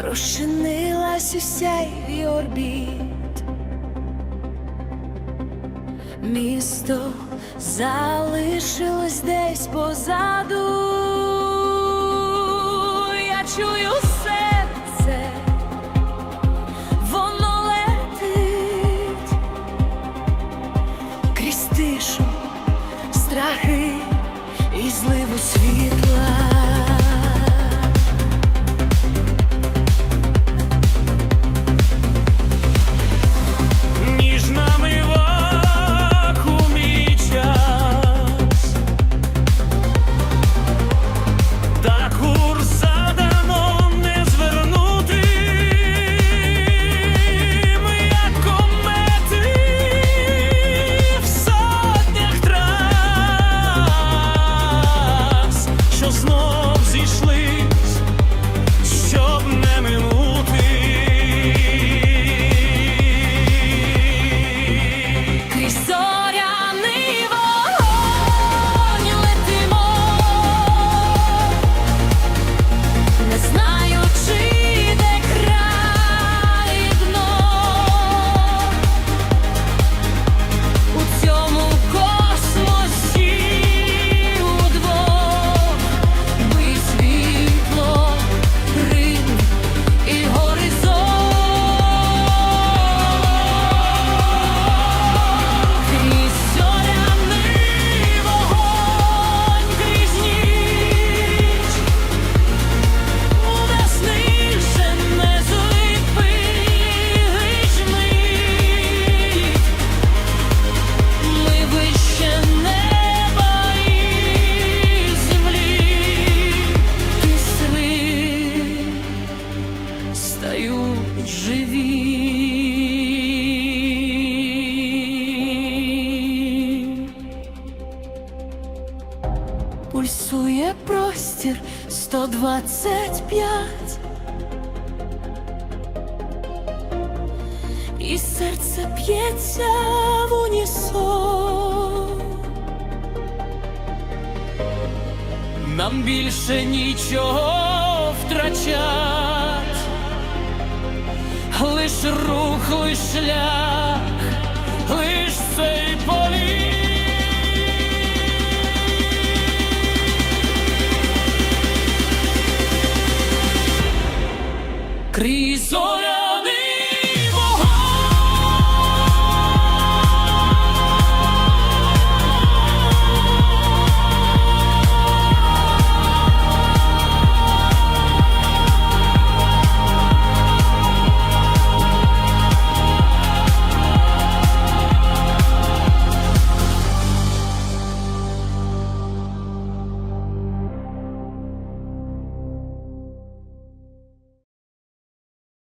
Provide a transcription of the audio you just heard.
розчинилась уся сяйві орбіт, місто залишилось десь позаду. Я чую. пульсує простір 125 і серце п'ється в унісон. Нам більше нічого втрачать, лиш рух, лиш шлях, лиш цей політ. крізь